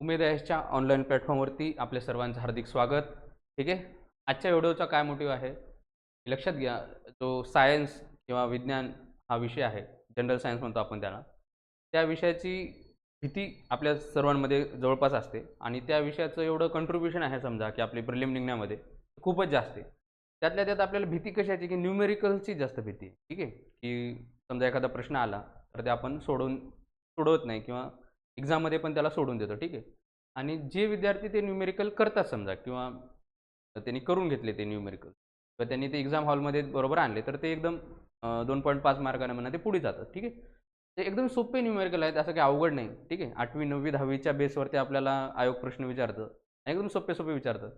उमेद ॲशच्या online प्लॅटफॉर्मवरती आपल्या सर्वांचं हार्दिक स्वागत. ठीक आहे? आजच्या व्हिडिओचा काय मोटिव्ह आहे? लक्षात घ्या जो सायन्स किंवा विज्ञान हा विषय आहे जनरल सायन्स म्हणतो आपण त्याला त्या विषयाची भीती आपल्या सर्वांमध्ये जवळपास असते. आणि त्या विषयाचं एवढं कंट्रीब्युशन आहे समजा की आपली प्रिलिम निघण्यामध्ये खूपच जास्त आहे. त्यातल्या त्यात आपल्याला भीती कशाची? की न्यूमेरिकलची जास्त भीती ठीक आहे? की समजा एखादा प्रश्न आला तर ते आपण सोडून सोडवत नाही किंवा एक्झाममध्ये पण त्याला सोडून देतो ठीक आहे. आणि जे विद्यार्थी ते न्यूमेरिकल करतात समजा किंवा त्यांनी करून घेतले ते न्यूमेरिकल किंवा त्यांनी ते एक्झाम हॉलमध्ये बरोबर आणले तर ते एकदम दोन पॉईंट पाच मार्काने म्हणा ते पुढे जातात ठीक आहे. ते एकदम सोपे न्यूमेरिकल आहेत असं काही अवघड नाही ठीक आहे. आठवी नववी दहावीच्या बेसवरती आपल्याला आयोग प्रश्न विचारतं एकदम सोपे सोपे विचारतात.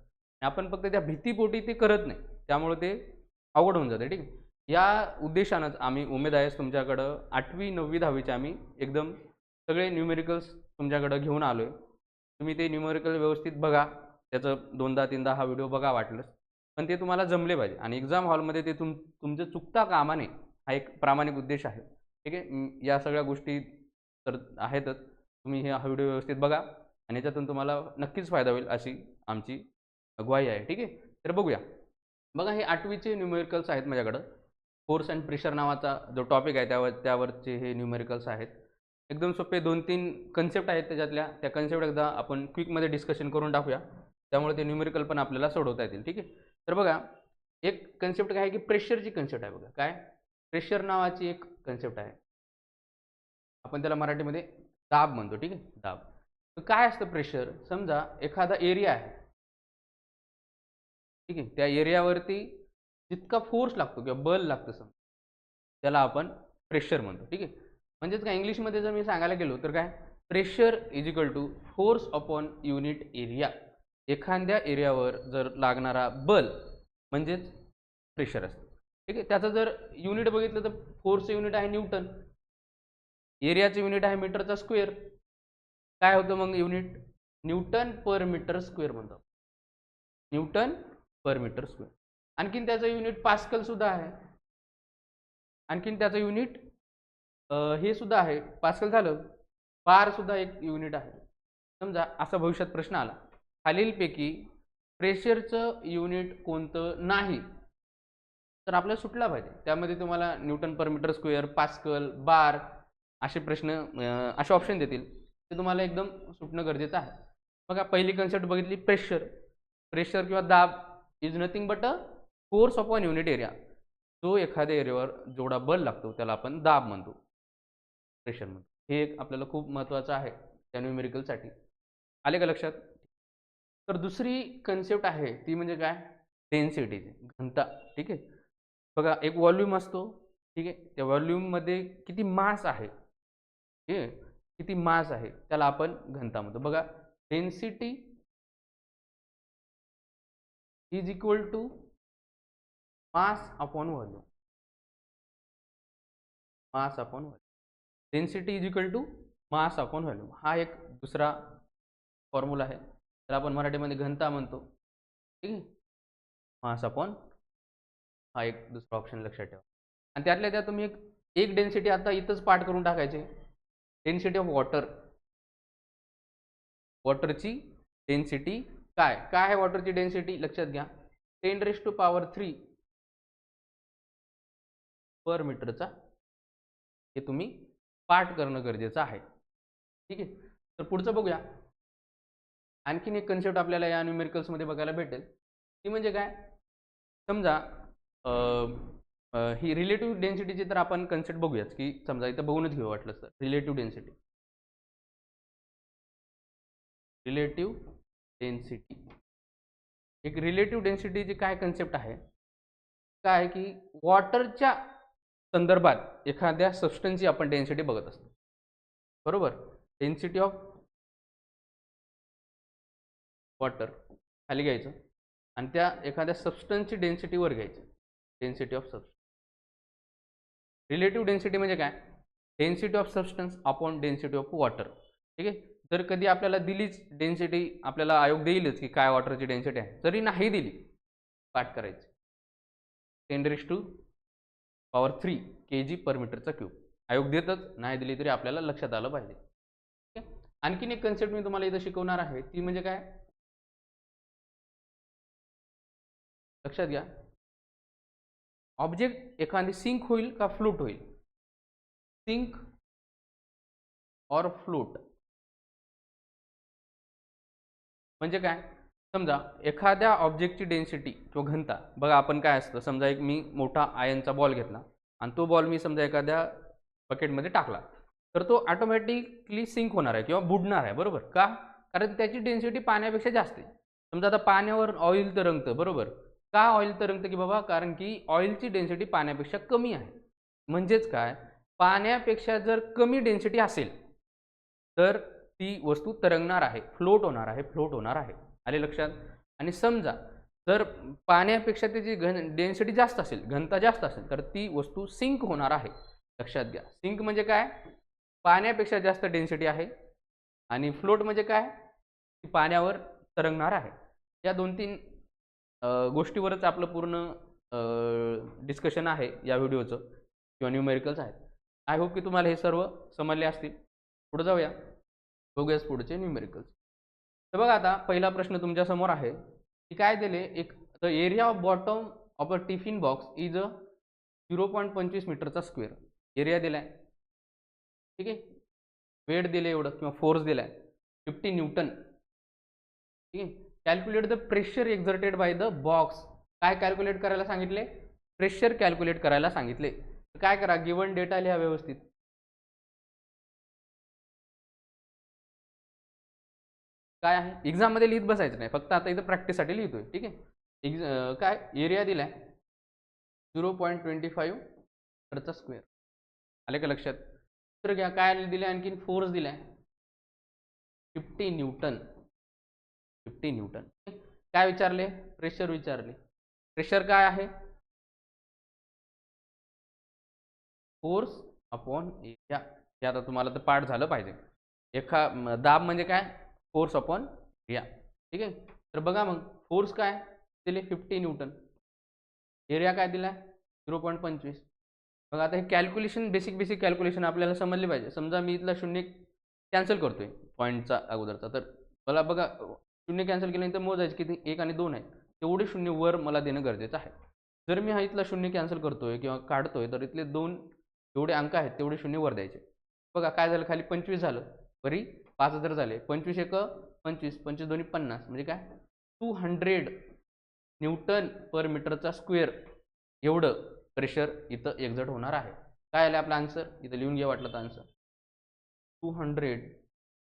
आपण फक्त त्या भीतीपोटी ते करत नाही त्यामुळे ते अवघड होऊन जाते ठीक आहे. या उद्देशानंच आम्ही उमेद आहेस तुमच्याकडं आठवी नववी दहावीचे आम्ही एकदम सगळे न्यूमेरिकल्स तुमच्याकडं घेऊन आलो आहे तुम्ही ते न्यूमेरिकल व्यवस्थित बघा. त्याचं दोनदा तीनदा हा व्हिडिओ बघा वाटलंच पण ते तुम्हाला जमले पाहिजे. आणि एक्झाम हॉलमध्ये ते तुम तुमचं चुकता कामाने हा एक प्रामाणिक उद्देश आहे. ठीक आहे? या सगळ्या गोष्टी तर आहेतच. तुम्ही हा व्हिडिओ व्यवस्थित बघा. आणि याच्यातून तुम्हाला नक्कीच फायदा होईल अशी आमची ग्वाही आहे. ठीक आहे? तर बघूया. बघा हे आठवीचे न्यूमेरिकल्स आहेत माझ्याकडं. फोर्स अँड प्रेशर नावाचा जो टॉपिक आहे त्यावर त्यावरचे हे न्यूमेरिकल्स आहेत. एकदम सोपे दोन तीन कन्सेप्ट आहेत त्याच्यातल्या. त्या कन्सेप्ट एकदा आपण क्विकमध्ये डिस्कशन करून टाकूया. त्यामुळे ते न्यूमेरिकल पण आपल्याला सोडवता येतील ठीक आहे? तर बघा एक कन्सेप्ट काय आहे की प्रेशरची कन्सेप्ट आहे बघा. काय? प्रेशर नावाची एक कन्सेप्ट आहे. आपण त्याला मराठीमध्ये दाब म्हणतो ठीक आहे? दाब. तर काय असतं प्रेशर समजा एखादा एरिया आहे. ठीक आहे? त्या एरियावरती जितका फोर्स लागतो किंवा बल लागतं समजा त्याला आपण प्रेशर म्हणतो ठीक आहे? म्हणजेच काय इंग्लिशमध्ये जर मी सांगायला गेलो तर काय pressure is equal to force upon unit area एखाद्या एरियावर जर लागणारा बल म्हणजेच प्रेशर असतं. ठीक आहे? त्याचं जर युनिट बघितलं तर फोर्सचं युनिट आहे न्यूटन. एरियाचं युनिट आहे मीटरचा स्क्वेअर काय होतं मग unit newton per metre square म्हणतो. न्यूटन पर मीटर स्क्वेअर आणखीन त्याचं युनिट पास्कल सुद्धा आहे. आणखीन त्याचं युनिट हे सुद्धा आहे. पास्कल झालं बार सुद्धा एक युनिट आहे. समजा असा भविष्यात प्रश्न आला. खालीलपैकी प्रेशरचं युनिट कोणतं नाही तर आपल्याला सुटला पाहिजे. त्यामध्ये तुम्हाला newton per metre square pascal bar असे प्रश्न असे ऑप्शन देतील. ते तुम्हाला एकदम सुटणं गरजेचं आहे. बघा पहिली कन्सेप्ट बघितली प्रेशर प्रेशर किंवा दाब is nothing but a force of one unit area जो एखाद्या एरियावर जेवढा बल लागतो त्याला आपण दाब म्हणतो. प्रेशर हे एक आपल्याला खूप महत्त्वाचं आहे त्या न्यूमेरिकलसाठी आले का लक्षात? तर दुसरी कन्सेप्ट आहे ती म्हणजे काय? डेन्सिटीची घनता. ठीक आहे? बघा एक व्हॉल्यूम असतो. ठीक आहे? त्या व्हॉल्यूममध्ये किती मास आहे? ठीक आहे? किती मास आहे? त्याला आपण घनता म्हणतो. बघा density is equal to mass upon volume mass upon volume density is equal to mass upon volume हा एक दुसरा फॉर्म्युला आहे. तर आपण मराठीमध्ये घनता म्हणतो. ठीक आहे? मास अपॉन हा एक दुसरा ऑप्शन लक्षात ठेवा. आणि त्यातल्या त्यात तुम्ही एक एक डेन्सिटी आता इथंच पाठ करून टाकायचे. डेन्सिटी ऑफ वॉटर वॉटरची डेन्सिटी काय? काय आहे वॉटरची डेन्सिटी लक्षात घ्या. Ten raise to power three per मीटरचा हे तुम्ही पाठ करणं गरजेचं आहे. ठीक आहे? तर पुढचं बघूया. आणखीन एक कन्सेप्ट आपल्याला या न्यूमेरिकल्समध्ये बघायला भेटेल. ती म्हणजे काय? समजा ही रिलेटिव्ह डेन्सिटीची तर आपण कन्सेप्ट बघूयाच की समजा इथं बघूनच घेऊ वाटलं तर. रिलेटिव्ह डेन्सिटी रिलेटिव्ह डेन्सिटी एक रिलेटिव्ह डेन्सिटीची काय कन्सेप्ट आहे? काय की वॉटरच्या संदर्भात एखाद्या सबस्टन्सची आपण डेन्सिटी बघत असतो. बरोबर? डेन्सिटी ऑफ वॉटर खाली घ्यायचं आणि त्या एखाद्या सबस्टन्सची डेन्सिटीवर घ्यायचं. Density of substance relative density म्हणजे काय? Density of substance upon density of water ठीक आहे? जर कधी आपल्याला दिलीच डेन्सिटी आपल्याला आयोग देईलच की काय वॉटरची डेन्सिटी आहे. जरी नाही दिली पाठ करायची. Ten to power three K G per मीटरचा क्यूब आयोग देतच नाही दिली तरी आपल्याला लक्षात आलं पाहिजे. ठीक आहे? आणखीन एक कन्सेप्ट मी तुम्हाला इथं शिकवणार आहे. ती म्हणजे काय? लक्षात घ्या. ऑब्जेक्ट एखादी सिंक होईल का फ्लूट होईल? सिंक ऑर फ्लूट म्हणजे काय? समजा एखाद्या ऑब्जेक्टची डेन्सिटी किंवा घनता बघा आपण काय असतं समजा एक मी मोठा आयनचा बॉल घेतला आणि तो बॉल मी समजा एखाद्या बकेटमध्ये टाकला तर तो ऑटोमॅटिकली सिंक होणार आहे किंवा बुडणार आहे बरोबर का? कारण त्याची डेन्सिटी पाण्यापेक्षा जास्त आहे. समजा आता पाण्यावर ऑइल तरंगतं बरोबर? का ऑइल तरंगतं की बाबा? कारण की ऑइलची डेन्सिटी पाण्यापेक्षा कमी आहे. म्हणजेच काय? पाण्यापेक्षा जर कमी डेन्सिटी असेल तर ती वस्तू तरंगणार आहे फ्लोट होणार आहे फ्लोट होणार आहे. आले लक्षात. आणि समजा जर पाण्यापेक्षा त्याची घन डेन्सिटी जास्त असेल घनता जास्त असेल तर ती वस्तू सिंक होणार आहे. लक्षात घ्या. सिंक म्हणजे काय? पाण्यापेक्षा जास्त डेन्सिटी आहे आणि फ्लोट म्हणजे काय? ती पाण्यावर तरंगणार आहे. या दोन तीन गोष्टीवरच आपलं पूर्ण डिस्कशन आहे या व्हिडिओचं. किंवा न्यूमेरिकल्स आहेत. आय होप की तुम्हाला हे सर्व समजले असतील. पुढे जाऊया. बघूयाच पुढचे न्यूमेरिकल्स तर बघा आता पहिला प्रश्न तुमच्यासमोर आहे. की काय दिले? एक the area of bottom of a tiffin box is a zero point पंचवीस मीटरचा स्क्वेअर. एरिया दिला आहे ठीक आहे? वेट दिले एवढं किंवा फोर्स दिला आहे फिफ्टी न्यूटन. ठीक आहे? Calculate the pressure exerted by the box. काय कॅल्क्युलेट करायला सांगितले? प्रेशर कॅल्क्युलेट करायला सांगितले. तर काय करा? गिवन डेटा लिहा व्यवस्थित. काय आहे? एक्झाममध्ये लिहित बसायचं नाही. फक्त आता इथं प्रॅक्टिससाठी लिहितोय. ठीक आहे? एक्झ काय? एरिया दिलाय. झिरो पॉईंट ट्वेंटी फाईव्ह मीटरचा स्क्वेअर आले का लक्षात? तर घ्या. काय दिले आणखीन फोर्स दिलाय. फिफ्टी न्यूटन फिफ्टी न्यूटन काय विचारले? प्रेशर विचारले. प्रेशर काय आहे? फोर्स अपॉन एरिया हे आता तुम्हाला तर पाठ झालं पाहिजे. एखा दाब म्हणजे काय? Force upon area. ठीक आहे? तर बघा मग फोर्स काय? दिले फिफ्टी न्यूटन. एरिया काय दिला? झिरो पॉईंट पंचवीस. बघा आता हे कॅल्क्युलेशन बेसिक बेसिक कॅल्क्युलेशन आपल्याला समजले पाहिजे. समजा मी इथला शून्य कॅन्सल करतोय पॉईंटचा अगोदरचा. तर मला बघा शून्य कॅन्सल केल्यानंतर मोजायचं किती? एक आणि दोन आहेत. तेवढे शून्य वर मला देणं गरजेचं आहे. जर मी हा इथला शून्य कॅन्सल करतोय किंवा काढतोय तर इथले दोन जेवढे अंक आहेत तेवढे शून्य वर द्यायचे. बघा काय झालं? खाली पंचवीस झालं. वरी पाच हजार झाले. पंचवीस एक पंचवीस पंचवीस दोन्ही पन्नास. म्हणजे काय? टू हंड्रेड न्यूटन पर मीटरचा स्क्वेअर एवढं प्रेशर इथं एक्झट होणार आहे. काय आलं आपलं आन्सर इथं लिहून घ्या वाटलं तर answer two hundred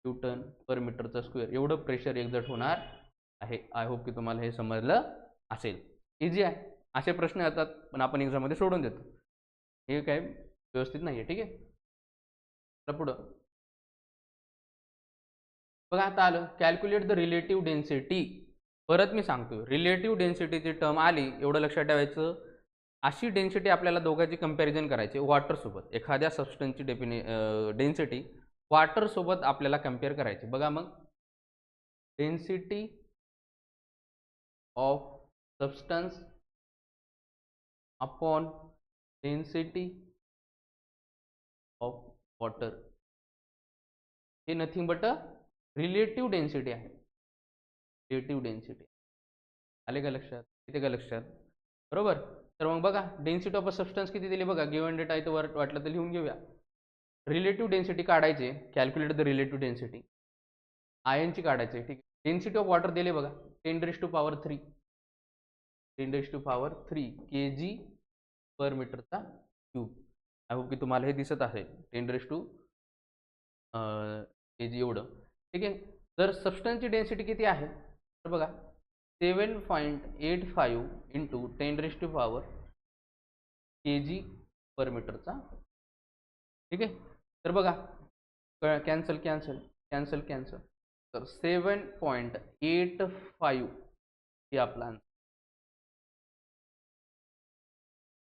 newton per मीटरचा स्क्वेअर एवढं प्रेशर एक्झट होणार आहे. आय होप की तुम्हाला हे समजलं असेल. इझी आहे. असे प्रश्न येतात पण आपण एक्झाममध्ये सोडून देतो. हे काय व्यवस्थित नाही आहे ठीक आहे? तर पुढं. बघा आता आलं. कॅल्क्युलेट द रिलेटिव्ह डेन्सिटी परत मी सांगतो रिलेटिव्ह डेन्सिटीची टर्म आली एवढं लक्षात ठेवायचं. अशी डेन्सिटी आपल्याला दोघांची कंपॅरिझन करायची वॉटरसोबत एखाद्या सबस्टन्सची डेफिने डेन्सिटी वॉटरसोबत आपल्याला कंपेअर करायची. बघा मग. Density of substance upon density of water हे nothing but a relative density आहे. रिलेटिव्ह डेन्सिटी आले का लक्षात? येते का लक्षात? बरोबर? तर मग बघा डेन्सिटी ऑफ अ सबस्टन्स किती दिली बघा? गिवन डेटा आहे वर वाटलं तर लिहून घेऊया. रिलेटिव्ह डेन्सिटी काढायचे कॅल्क्युलेट द रिलेटिव्ह डेन्सिटी आयनची काढायची ठीक आहे. डेन्सिटी ऑफ वॉटर दिले बघा. Ten raise to power three ten raise to power three K G per मीटरचा क्यूब आय होप की तुम्हाला हे दिसत आहे. Ten raise to K G एवढं. ठीक आहे? जर सबस्टन्सची डेन्सिटी किती आहे? तर बघा seven point eight five into ten raise to power K G per मीटरचा ठीक आहे? तर बघा कॅन्सल कॅन्सल कॅन्सल कॅन्सल तर सेवन पॉईंट एट फाईव्ह हे आपला answer.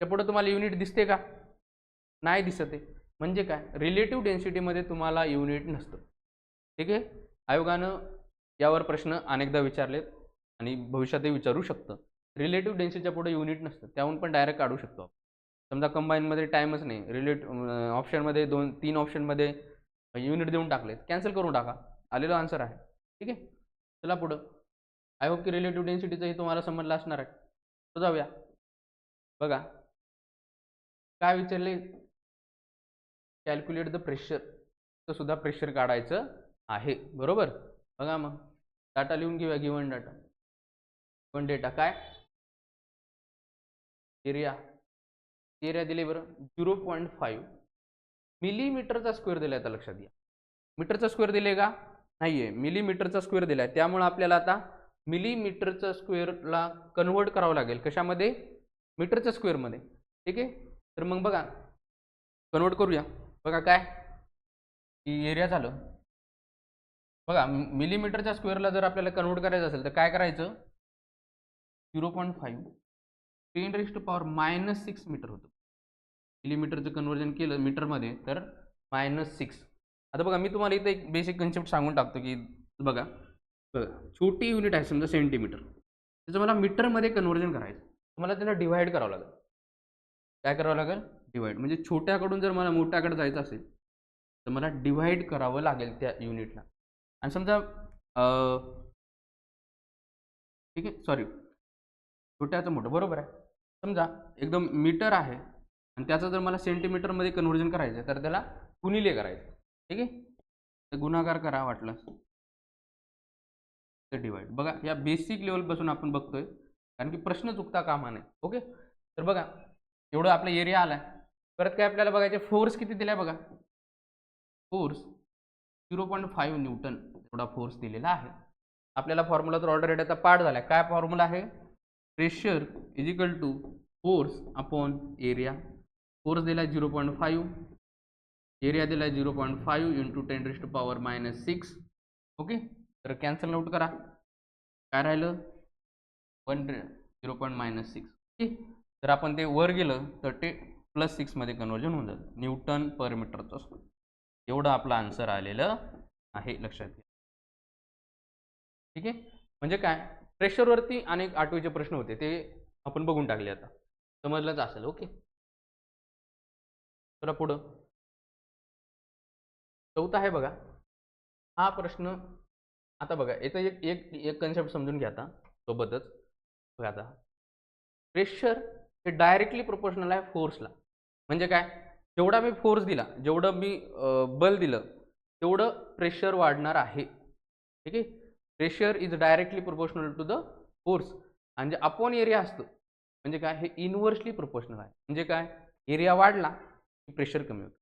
त्या तुम्हाला युनिट दिसते का? नाही दिसत आहे. म्हणजे काय? रिलेटिव्ह डेन्सिटीमध्ये तुम्हाला युनिट नसतं. ठीक आहे? आयोगानं यावर प्रश्न अनेकदा विचारलेत आणि भविष्यातही विचारू शकतं. रिलेटिव्ह डेन्सिटीच्या पुढे युनिट नसतं त्याहून पण डायरेक्ट काढू शकतो आपण. समजा कंबाईनमध्ये टाईमच नाही रिलेट ऑप्शनमध्ये दोन तीन ऑप्शनमध्ये युनिट देऊन टाकलेत कॅन्सल करून टाका. आलेलं आन्सर आहे. ठीक आहे? चला पुढं. आय होप की रिलेटिव्ह डेन्सिटीचंही तुम्हाला समजलं असणार आहे. तो जाऊया. बघा. काय विचारले? कॅल्क्युलेट द प्रेशर तर सुद्धा प्रेशर काढायचं. आहे. बरोबर? बघा मग. डाटा लिहून घेऊया गिवन डाटा गिवन डेटा काय? एरिया एरिया दिले बरं. झिरो पॉईंट फाईव्ह मिलीमीटरचा स्क्वेअर दिला आता लक्षात घ्या. मीटरचा स्क्वेअर दिले का? नाही आहे मिलीमीटरचा स्क्वेअर दिला आहे त्यामुळं आपल्याला आता मिलीमीटरचा स्क्वेअरला कन्वर्ट करावं लागेल. कशामध्ये? मीटरच्या स्क्वेअरमध्ये ठीक आहे? तर मग बघा. कन्वर्ट करूया. बघा काय? की एरिया झालं. बघा मिलीमीटरच्या स्क्वेअरला जर आपल्याला कन्वर्ट करायचं असेल तर काय करायचं? Zero point five ten raised power minus six meter होतं. मिलीमीटरचं कन्वर्जन केलं मीटरमध्ये तर मायनस सिक्स आता बघा मी तुम्हाला इथं एक बेसिक कन्सेप्ट सांगून टाकतो की बघा छोटी युनिट आहे समजा सेंटीमीटर त्याचं मला मीटरमध्ये कन्वर्जन करायचं. तुम्हाला त्याला डिव्हाइड करावं लागेल. काय करावं लागेल? डिवाइड म्हणजे छोट्याकडून जर मला मोठ्याकडे जायचं असेल तर मला डिव्हाइड करावं लागेल त्या युनिटला आणि समजा ठीक आहे सॉरी छोट्याचं मोठं बरोबर आहे. समजा एकदम मीटर आहे आणि त्याचं जर मला सेंटीमीटरमध्ये कन्वर्जन करायचं आहे तर त्याला गुणिले करायचं ठीक आहे? तर गुणाकार करा वाटलं. तर डिवाइड बघा या बेसिक लेवलपासून आपण बघतोय कारण की प्रश्न चुकता कामा नये. ओके? तर बघा एवढं आपला एरिया आलाय. परत काय आपल्याला बघायचे फोर्स किती दिलाय बघा? Force zero point five newton थोडा फोर्स दिलेला आहे. आपल्याला फॉर्म्युला तर ऑर्डर रेटाचा पाठ झाला आहे. काय फॉर्म्युला आहे? Pressure is equal to force upon area force दिला आहे झिरो पॉईंट फाईव्ह एरिया दिला आहे zero point five into ten raised power minus six okay तर कॅन्सल आउट करा. काय राहिलं? One zero point minus six okay जर आपण ते वर गेलं तर ते प्लस सिक्समध्ये कन्वर्जन होऊन जातं. न्यूटन पर मीटरचं असतो एवढं आपलं आन्सर आलेलं आहे लक्षात घ्या. ठीक आहे? म्हणजे काय? प्रेशरवरती अनेक आठवीचे प्रश्न होते. ते आपण बघून टाकले आता. समजलंच असेल. ओके. चला पुढं. चौथा आहे बघा. हा प्रश्न आता बघा. याचं एक एक एक कन्सेप्ट समजून घ्या आता. सोबतच. बघा आता. प्रेशर हे डायरेक्टली प्रोपोर्शनल आहे फोर्सला म्हणजे काय? जेवढा मी फोर्स दिला जेवढं मी बल दिलं तेवढं प्रेशर वाढणार आहे. ठीक आहे? Pressure is directly proportional to the force आणि जे अपॉन एरिया असतो. म्हणजे काय? हे इनव्हर्सली प्रोपोर्शनल आहे. म्हणजे काय? एरिया वाढला की प्रेशर कमी होतं.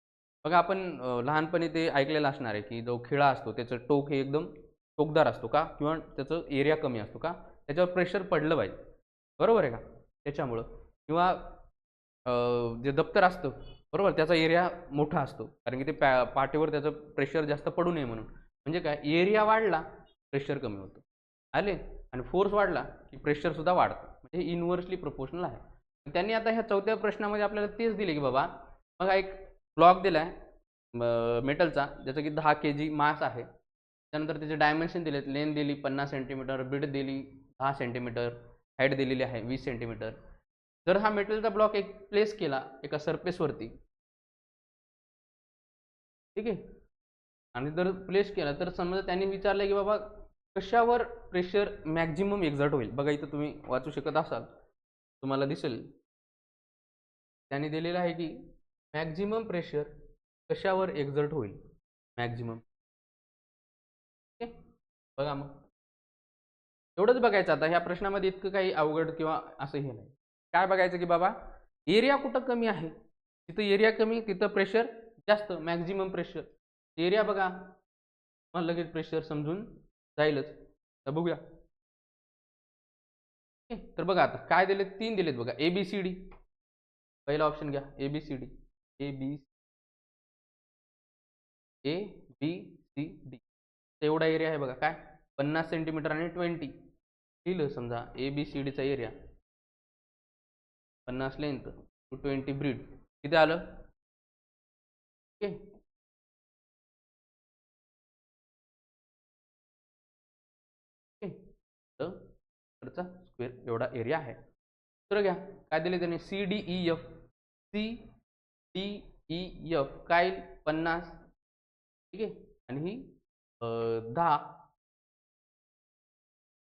बघा आपण लहानपणी ते ऐकलेलं असणार आहे की जो खिळा असतो त्याचं टोक हे एकदम टोकदार असतो का? किंवा त्याचं एरिया कमी असतो का? त्याच्यावर प्रेशर पडलं पाहिजे. बरोबर आहे का? त्याच्यामुळं. किंवा जे दप्तर असतं बरोबर? त्याचा एरिया मोठा असतो. कारण की ते पॅ पाठीवर त्याचं प्रेशर जास्त पडू नये म्हणून. म्हणजे काय? एरिया वाढला प्रेशर कमी होतं. आले आणि फोर्स वाढला की प्रेशरसुद्धा वाढतं. म्हणजे इनव्हर्सली प्रोपोर्शनल आहे. त्यांनी आता ह्या चौथ्या प्रश्नामध्ये आपल्याला तेच दिले की बाबा मग एक ब्लॉक दिला आहे मेटलचा ज्याचं की दहा के जी मास आहे. त्यानंतर त्याचे डायमेन्शन दिलेत लेन दिली पन्नास सेंटीमीटर बिड दिली दहा सेंटीमीटर हाईट दिलेली आहे वीस सेंटीमीटर जर हा मेटलचा ब्लॉक एक प्लेस केला एका सरफेसवरती ठीक आहे? आणि जर प्लेस केला तर समजा त्यांनी विचारलं की बाबा कशावर प्रेशर मॅक्झिमम एक्झर्ट होईल? बघा इथं तुम्ही वाचू शकत असाल. तुम्हाला दिसेल. त्यांनी दिलेलं आहे की मॅक्झिमम प्रेशर कशावर एक्झर्ट होईल? मॅक्झिमम बघा मग. एवढंच बघायचं. आता ह्या प्रश्नामध्ये इतकं काही अवघड किंवा असं हे नाही. काय बघायचं की बाबा एरिया कुठं कमी आहे? तिथं एरिया कमी तिथं प्रेशर जास्त. मॅक्झिमम प्रेशर एरिया बघा. मग लगेच प्रेशर समजून जाईलच. तर बघूया. तर बघा आता काय दिलेत? तीन दिलेत बघा. ए बी सी डी पहिला ऑप्शन घ्या. A B C D A B A B C D एवढा एरिया आहे बघा. काय? पन्नास सेंटीमीटर आणि ट्वेंटी लिहिलं समजा ए बी सी डीचा एरिया पन्नास लेंथ टू ट्वेंटी ब्रीड किती आलं? ओके. वरचा स्क्वेअर एवढा एरिया आहे. तर घ्या काय दिले त्याने? C D E F C D E F काय? पन्नास. ठीक आहे? आणि ही दहा.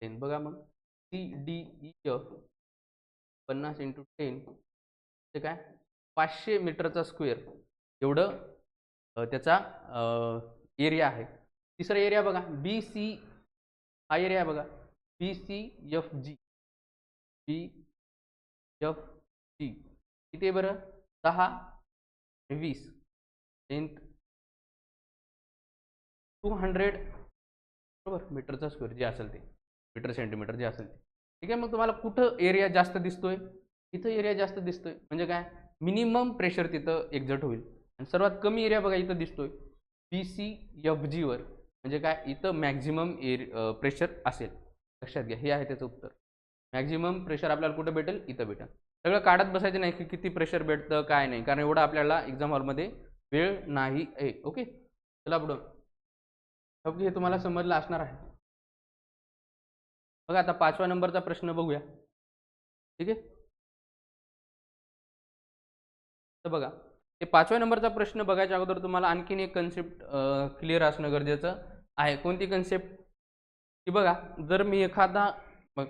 टेन बघा मग. सी डी ई एफ पन्नास इंटू टेन ते काय? पाचशे मीटरचा स्क्वेअर एवढं त्याचा एरिया आहे. तिसरा एरिया बघा. बी सी हा एरिया बघा. P C F G P F G किती बरं? दहा वीस. टेन्थ टू हंड्रेड बरोबर? मीटरचा स्क्वेअर जे असेल ते. मीटर सेंटीमीटर जे असेल ते. ठीक आहे मग तुम्हाला कुठं एरिया जास्त दिसतोय? इथं एरिया जास्त दिसतोय. म्हणजे काय? मिनिमम प्रेशर तिथं एक्झट होईल. आणि सर्वात कमी एरिया बघा इथं दिसतोय. पी सी एफ जीवर म्हणजे काय? इथं मॅक्झिमम एर प्रेशर असेल. लक्षात घ्या हे आहे त्याचं उत्तर. मॅक्झिमम प्रेशर आपल्याला कुठं भेटेल? इथं भेटेल. सगळं काढत बसायचं नाही की किती प्रेशर भेटतं काय नाही. कारण एवढं आपल्याला एक्झाम हॉलमध्ये वेळ नाही आहे. ओके चला पुढं. ओके हे तुम्हाला समजलं असणार आहे. बघा आता पाचव्या नंबरचा प्रश्न बघूया. ठीक आहे? तर बघा ते पाचव्या नंबरचा प्रश्न बघायच्या अगोदर तुम्हाला आणखीन एक कन्सेप्ट क्लिअर असणं गरजेचं आहे. कोणती कन्सेप्ट की बघा जर मी एखादा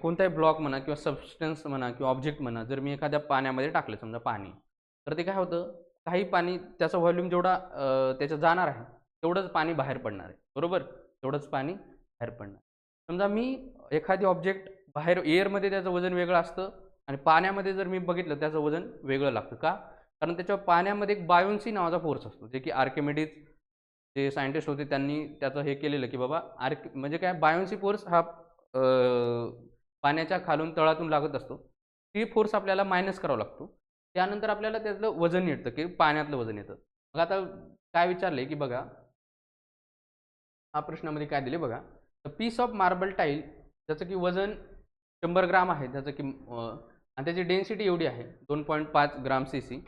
कोणताही ब्लॉक म्हणा किंवा सबस्टन्स म्हणा किंवा ऑब्जेक्ट म्हणा जर मी एखाद्या पाण्यामध्ये टाकलं समजा पाणी तर ते काय होतं? काही पाणी त्याचा व्हॉल्यूम जेवढा त्याचं त्याच्यात जाणार आहे तेवढंच पाणी बाहेर पडणार आहे. बरोबर? तेवढंच पाणी बाहेर पडणार समजा मी एखादी ऑब्जेक्ट बाहेर एअरमध्ये त्याचं वजन वेगळं असतं आणि पाण्यामध्ये जर मी बघितलं त्याचं वजन वेगळं लागतं. का? कारण त्याच्या पाण्यामध्ये एक बायोन्सी नावाचा फोर्स असतो जे की आर्केमेडीज जे सायंटिस्ट होते त्यांनी त्याचं हे केलेलं की बाबा आर्क म्हणजे काय बायोन्सी फोर्स हा पाण्याच्या खालून तळातून लागत असतो. ती फोर्स आपल्याला मायनस करावा लागतो. त्यानंतर आपल्याला त्यातलं वजन येतं की पाण्यातलं वजन येतं. मग आता काय विचारलंय की बघा हा प्रश्नामध्ये काय दिले बघा पीस ऑफ मार्बल टाईल ज्याचं की वजन शंभर ग्राम आहे त्याचं की आणि त्याची डेन्सिटी एवढी आहे दोन पॉईंट पाच ग्राम सी सी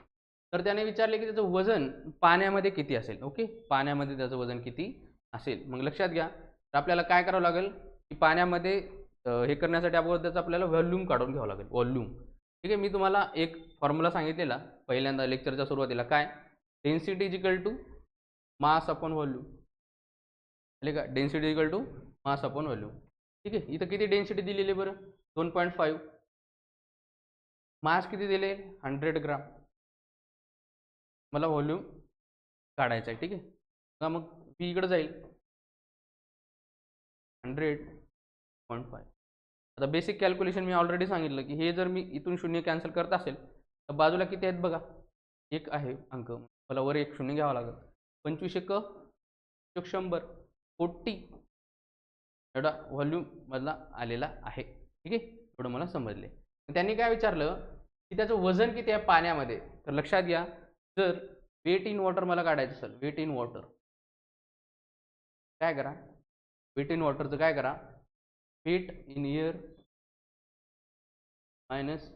तर त्याने विचारले की त्याचं वजन पाण्यामध्ये किती असेल? ओके? पाण्यामध्ये त्याचं वजन किती असेल? मग लक्षात घ्या. तर आपल्याला काय करावं लागेल? की पाण्यामध्ये हे करण्यासाठी अगोदर त्याचं आपल्याला व्हॉल्यूम काढून घ्यावं लागेल. व्हॉल्यूम. ठीक आहे? मी तुम्हाला एक फॉर्म्युला सांगितलेला पहिल्यांदा लेक्चरच्या सुरुवातीला. काय? Density is equal to mass upon volume. ठीक का? Density is equal to mass upon volume. ठीक आहे? इथं किती डेन्सिटी दिलेली आहे बरं? दोन पॉईंट फाईव्ह. मास किती दिले? Hundred gram. मला व्हॉल्यूम काढायचा आहे ठीक आहे? का मग मी इकडं जाईल. Hundred point five. आता बेसिक कॅल्क्युलेशन मी ऑलरेडी सांगितलं की हे जर मी इथून शून्य कॅन्सल करत असेल तर बाजूला किती आहेत बघा? एक आहे अंक. मला वर एक शून्य घ्यावं लागेल. पंचवीस एक शंभर. फोर्टी. एवढा व्हॉल्यूम मधला आलेला आहे. ठीक आहे? एवढं मला समजले. त्यांनी काय विचारलं? की त्याचं वजन किती आहे पाण्यामध्ये? तर लक्षात घ्या जर वेट इन वॉटर मला काढायचं असेल वेट इन वॉटर काय करा? वेट इन वॉटरचं काय करा? वेट इन इयर मायनस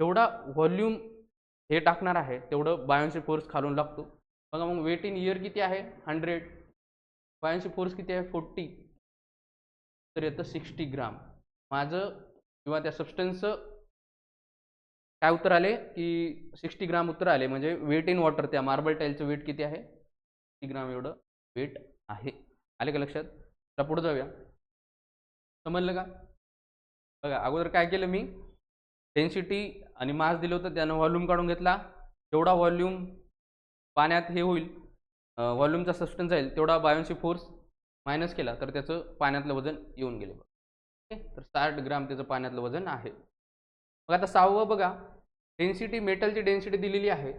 जेवढा व्हॉल्यूम हे टाकणार आहे तेवढं बायोन्सी फोर्स खालून लागतो. बघा मग वेट इन इयर किती आहे? हंड्रेड बायोन्सी फोर्स किती आहे? फोर्टी तर येतं सिक्स्टी ग्राम माझं किंवा त्या सबस्टन्सचं काय उत्तर आले? की सिक्स्टी ग्राम उत्तर आले. म्हणजे वेट इन वॉटर त्या मार्बल टाईलचं वेट किती आहे? सिक्स्टी ग्राम एवढं वेट आहे. आले का लक्षात? तर पुढे जाऊया. समजलं का? बघा अगोदर काय केलं मी? डेन्सिटी आणि मास दिलं होतं. त्यानं व्हॉल्यूम काढून घेतला. जेवढा व्हॉल्यूम पाण्यात हे होईल व्हॉल्यूमचा सस्टन्स जाईल तेवढा बायोन्सी फोर्स मायनस केला तर त्याचं पाण्यातलं वजन येऊन गेले ओके? तर साठ ग्राम त्याचं पाण्यातलं वजन आहे. मग आता सहावं बघा. डेन्सिटी मेटलची डेन्सिटी दिलेली आहे.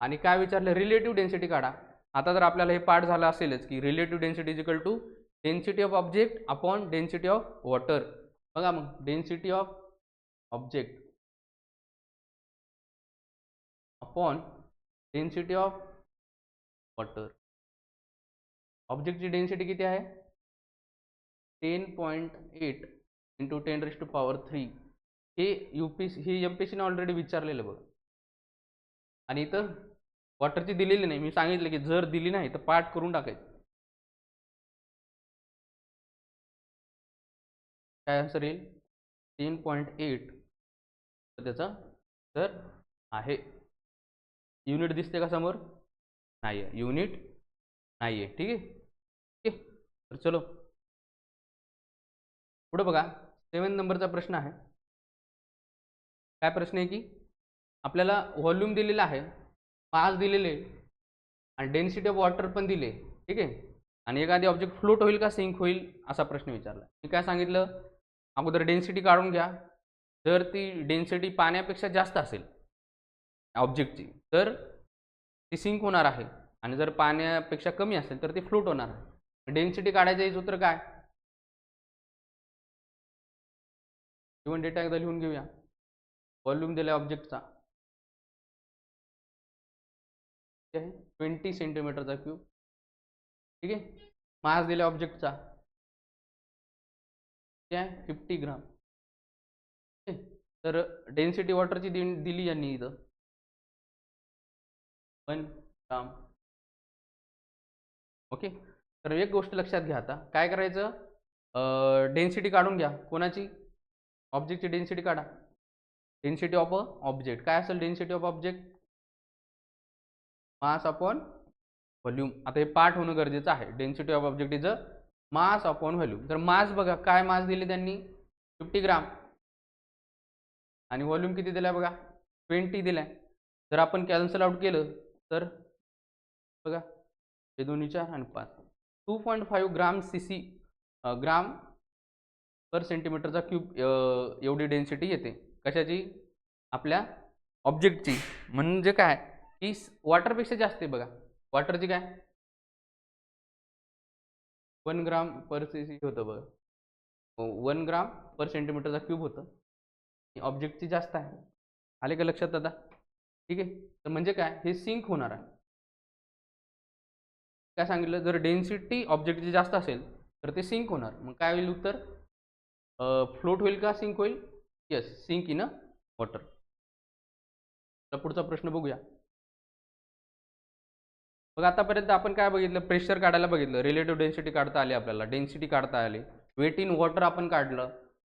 आणि काय विचारलं? रिलेटिव्ह डेन्सिटी काढा. आता जर आपल्याला हे पाठ झालं असेलच की relative density is equal to density of object upon density of water बघा मग density of object upon density of water ऑब्जेक्टची density किती आहे? Ten point eight into ten raised to power three हे यू पी सी हे M P सीने already विचारलेलं बघ. आणि इथं वॉटरची दिलेली नाही. मी सांगितलं की जर दिली नाही तर पाठ करून टाकायचं. काय आन्सर येईल तीन पॉईंट एट तर त्याचा तर आहे. युनिट दिसते का समोर? नाही आहे युनिट नाही आहे ठीक आहे? ठीक आहे. तर चलो. पुढं बघा. सेवन नंबरचा प्रश्न आहे. काय प्रश्न आहे की? आपल्याला व्हॉल्यूम दिलेला आहे मास दिलेले आणि डेन्सिटी ऑफ वॉटर पण दिले ठीक आहे? आणि एखादी ऑब्जेक्ट फ्लोट होईल का सिंक होईल असा प्रश्न विचारला. मी काय सांगितलं? अगोदर डेन्सिटी काढून घ्या. जर ती डेन्सिटी पाण्यापेक्षा जास्त असेल ऑब्जेक्टची तर ती सिंक होणार आहे. आणि जर पाण्यापेक्षा कमी असेल तर ती फ्लोट होणार आहे. डेन्सिटी काढायचं हे सूत्र काय? इव्हन डेटा एकदा लिहून घेऊया. व्हॉल्यूम दिला ऑब्जेक्टचा. आहे? ट्वेंटी सेंटीमीटरचा क्यूब ठीक आहे? मास दिला ऑब्जेक्टचा. ते आहे? फिफ्टी ग्राम तर डेन्सिटी वॉटरची दिली यांनी इथं. वन ग्राम ओके तर एक गोष्ट लक्षात घ्या आता. काय करायचं? डेन्सिटी काढून घ्या. कोणाची? ऑब्जेक्टची डेन्सिटी काढा. डेन्सिटी ऑफ अ ऑब्जेक्ट काय असेल density of object mass upon volume आता हे पाठ होणं गरजेचं आहे. Density of object is a mass upon volume तर मास बघा काय मास दिले त्यांनी? फिफ्टी ग्राम आणि व्हॉल्यूम किती दिलाय बघा? ट्वेंटी दिलाय. जर आपण कॅन्सल आउट केलं तर बघा हे दोन्ही चार आणि पाच. Two point five gram C C gram per सेंटीमीटरचा cube एवढी डेन्सिटी येते. कशाची? आपल्या ऑब्जेक्टची म्हणजे काय? की वॉटरपेक्षा जास्त आहे बघा. वॉटरची काय? One gram per C C होतं बघा. वन ग्राम पर सेंटीमीटरचा क्यूब होतं. ऑब्जेक्टची जास्त आहे. आले का लक्षात आता ठीक आहे? तर म्हणजे काय? हे सिंक होणार आहे. काय सांगितलं? जर डेन्सिटी ऑब्जेक्टची जास्त असेल तर ते सिंक होणार. मग काय होईल उत्तर? फ्लोट होईल का? सिंक होईल? Yes sink in a water तर पुढचा प्रश्न बघूया. बघा आतापर्यंत आपण काय बघितलं? प्रेशर काढायला बघितलं. रिलेटिव्ह डेन्सिटी काढता आली आपल्याला. डेन्सिटी काढता आली. वेट इन वॉटर आपण काढलं.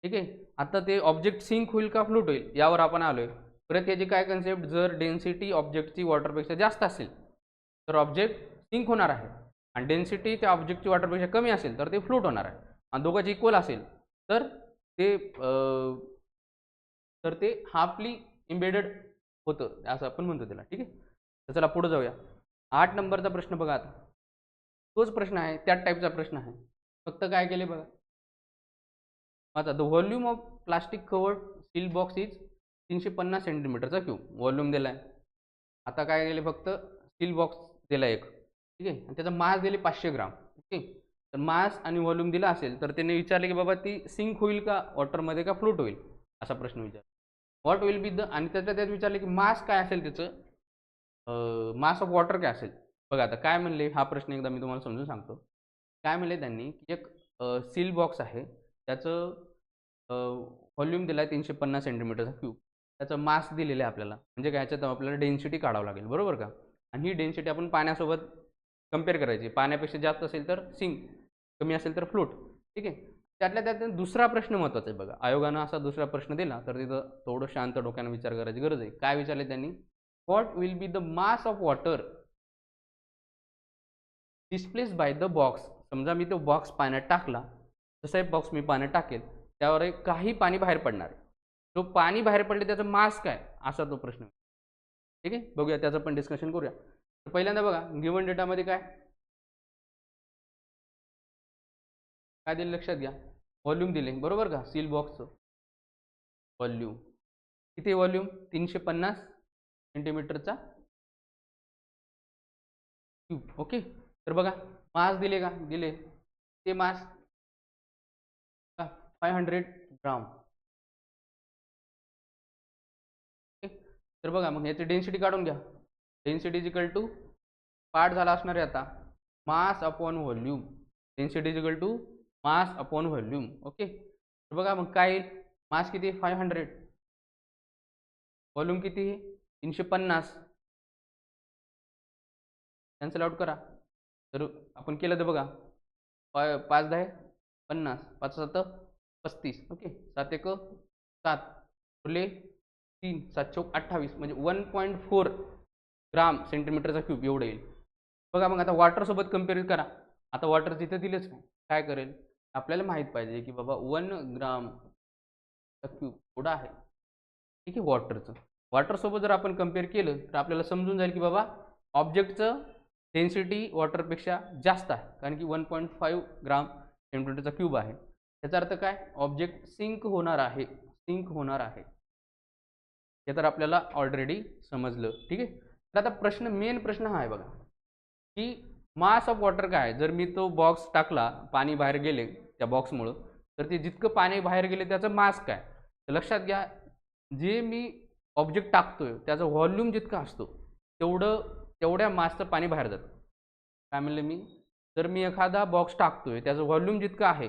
ठीक आहे? आता ते ऑब्जेक्ट सिंक होईल का फ्लूट होईल? यावर आपण आलोय. परत याची काय कन्सेप्ट जर डेन्सिटी ऑब्जेक्टची वॉटरपेक्षा जास्त असेल तर ऑब्जेक्ट सिंक होणार आहे. आणि डेन्सिटी त्या ऑब्जेक्टची वॉटरपेक्षा कमी असेल तर ते फ्लूट होणार आहे. आणि दोघांची इक्वल असेल तर ते तर ते हाफली इम्बेडेड होतं असं आपण म्हणतो त्याला ठीक आहे? तर चला पुढे जाऊया. आठ नंबरचा प्रश्न बघा आता. तोच प्रश्न आहे त्याच टाईपचा प्रश्न आहे. फक्त काय केले बघा. आता the volume of plastic covered steel box is तीनशे पन्नास सेंटीमीटरचा क्यूब व्हॉल्यूम दिला आहे आता काय केले फक्त? स्टील बॉक्स दिला एक. ठीक आहे? आणि त्याचा मास दिले पाचशे ग्राम. ओके? तर मास आणि व्हॉल्यूम दिला असेल तर त्याने विचारले की बाबा ती सिंक होईल का? वॉटरमध्ये का फ्लोट होईल? असा प्रश्न विचार व्हॉट विल बी द आणि त्याच्या त्यात विचारले की मास काय असेल त्याचं मास ऑफ वॉटर काय असेल? बघा आता काय म्हणले? हा प्रश्न एकदा मी तुम्हाला समजून सांगतो. काय म्हणले त्यांनी? की एक सील बॉक्स आहे. त्याचं व्हॉल्यूम दिला आहे तीनशे पन्नास सेंटीमीटरचा क्यूब त्याचं मास दिलेलं आहे आपल्याला. म्हणजे काय? ह्याच्यात आपल्याला डेन्सिटी काढावं लागेल. बरोबर का? आणि ही डेन्सिटी आपण पाण्यासोबत कंपेअर करायची. पाण्यापेक्षा जास्त असेल तर सिंक कमी असेल तर फ्लोट ठीक आहे? त्यातल्या त्यात दुसरा प्रश्न महत्त्वाचा आहे बघा. आयोगानं असा दुसरा प्रश्न दिला तर तिथं थोडं शांत डोक्यानं विचार करायची गरज आहे. काय विचारले त्यांनी? What will be the mass of water displace by the box समजा मी तो बॉक्स पाण्यात टाकला जसा एक बॉक्स मी पाण्यात टाकेल त्यावर एक काही पाणी बाहेर पडणार आहे. जो पाणी बाहेर पडले त्याचा मास काय? असा तो प्रश्न ठीक आहे? बघूया त्याचं पण डिस्कशन करूया. तर पहिल्यांदा बघा गिवन डेटामध्ये काय? काय दिलं लक्षात घ्या? व्हॉल्यूम दिले. बरोबर का? सील बॉक्सचं व्हॉल्यूम किती व्हॉल्यूम तीनशे पन्नास सेंटीमीटरचा क्यूब ओके तर बघा मास दिले का? दिले. ते मास फाय हंड्रेड ग्राम तर बघा मग याची डेन्सिटी काढून घ्या. Density is equal to part झाला असणार आहे आता. Mass upon volume density is equal to mass upon volume okay? तर बघा मग काय येईल? मास किती फाय हंड्रेड व्हॉल्यूम किती तीनशे पन्नास. कॅन्सल आउट करा. तर आपण केलं तर बघा पा पाच दहा पन्नास. पाच सात पस्तीस ओके? सात एक सात. फुले तीन सात चौक अठ्ठावीस म्हणजे वन पॉईंट फोर ग्राम सेंटीमीटरचा क्यूब एवढं येईल. बघा मग आता वॉटरसोबत कंपेअर करा. आता वॉटर तिथे दिलंच नाही काय करेल? आपल्याला माहीत पाहिजे की बाबा वन ग्राम क्यूब एवढं आहे. ठीक आहे वॉटरचं वॉटरसोबत जर आपण कंपेअर केलं तर आपल्याला समजून जाईल की बाबा ऑब्जेक्टचं डेन्सिटी वॉटरपेक्षा जास्त आहे. कारण की वन पॉईंट फाईव्ह ग्राम सेंटीमीटरचा क्यूब आहे. याचा अर्थ काय? ऑब्जेक्ट सिंक होणार आहे. सिंक होणार आहे. हे तर आपल्याला ऑलरेडी समजलं. ठीक आहे? तर आता प्रश्न मेन प्रश्न हा आहे बघा की मास ऑफ वॉटर काय आहे? जर मी तो बॉक्स टाकला पाणी बाहेर गेले त्या बॉक्समुळं तर ते जितकं पाणी बाहेर गेले त्याचं मास काय? तर लक्षात घ्या जे मी ऑब्जेक्ट टाकतोय त्याचा व्हॉल्यूम जितका असतो तेवढं तेवढ्या मासचं पाणी बाहेर जातं. काय म्हणलं मी? जर मी एखादा बॉक्स टाकतोय त्याचं व्हॉल्यूम जितकं आहे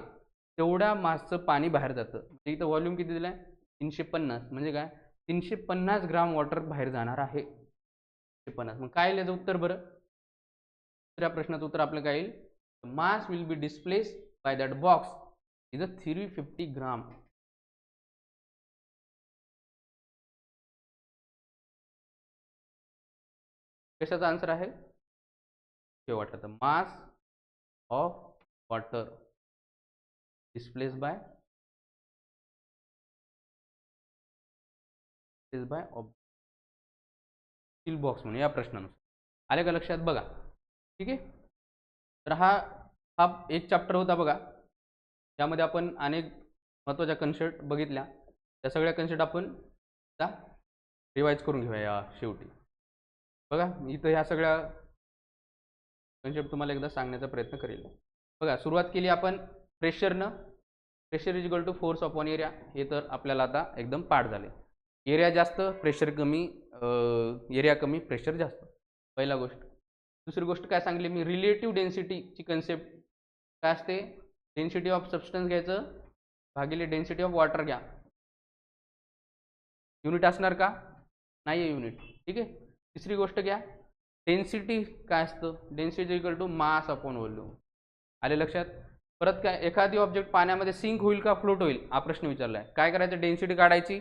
तेवढ्या मासचं पाणी बाहेर जातं. म्हणजे इथं व्हॉल्यूम किती दिलं आहे तीनशे पन्नास. म्हणजे काय? तीनशे पन्नास ग्राम वॉटर बाहेर जाणार आहे. तीनशे पन्नास. मग काय येईल याचं उत्तर बरं? दुसऱ्या प्रश्नाचं उत्तर आपलं काय येईल? Mass will be displace by that box is a three fifty gram कशाचा आन्सर आहे? Water mass of water displace by by steel box म्हणून या प्रश्नानुसार. आले का लक्षात? बघा. ठीक आहे? तर हा हा एक चॅप्टर होता बघा. त्यामध्ये आपण अनेक महत्त्वाच्या कन्सेप्ट बघितल्या. त्या सगळ्या कन्सेप्ट आपण आता रिवाईज करून घेऊया या शेवटी. बघा इथं ह्या सगळ्या कन्सेप्ट तुम्हाला एकदा सांगण्याचा प्रयत्न करेल. बघा सुरुवात केली आपण प्रेशरनं pressure is equal to force upon area हे तर आपल्याला आता एकदम पाठ झाले. एरिया जास्त प्रेशर कमी एरिया कमी प्रेशर जास्त. पहिला गोष्ट. दुसरी गोष्ट काय सांगली मी? रिलेटिव्ह डेन्सिटीची कन्सेप्ट काय असते? डेन्सिटी ऑफ सबस्टन्स घ्यायचं. भागिले डेन्सिटी ऑफ वॉटर घ्या. युनिट असणार का? नाही आहे युनिट ठीक आहे? तिसरी गोष्ट घ्या. डेन्सिटी काय असतं? Density equal to mass upon volume आले लक्षात? परत काय? एखादी ऑब्जेक्ट पाण्यामध्ये सिंक होईल का? फ्लोट होईल? हा प्रश्न विचारला आहे काय करायचं? डेन्सिटी काढायची.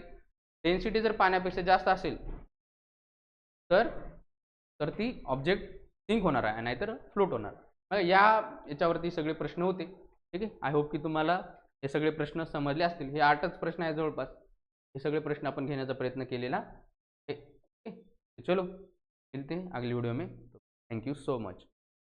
डेन्सिटी जर पाण्यापेक्षा जास्त असेल तर तर ती ऑब्जेक्ट सिंक होणार आहे. नाहीतर फ्लोट होणार. या याच्यावरती सगळे प्रश्न होते. ठीक आहे? आय होप की तुम्हाला हे सगळे प्रश्न समजले असतील. हे आठच प्रश्न आहे जवळपास. हे सगळे प्रश्न आपण घेण्याचा प्रयत्न केलेला आहे. चलो मिलते हैं अगली वीडियो में. Thank you so much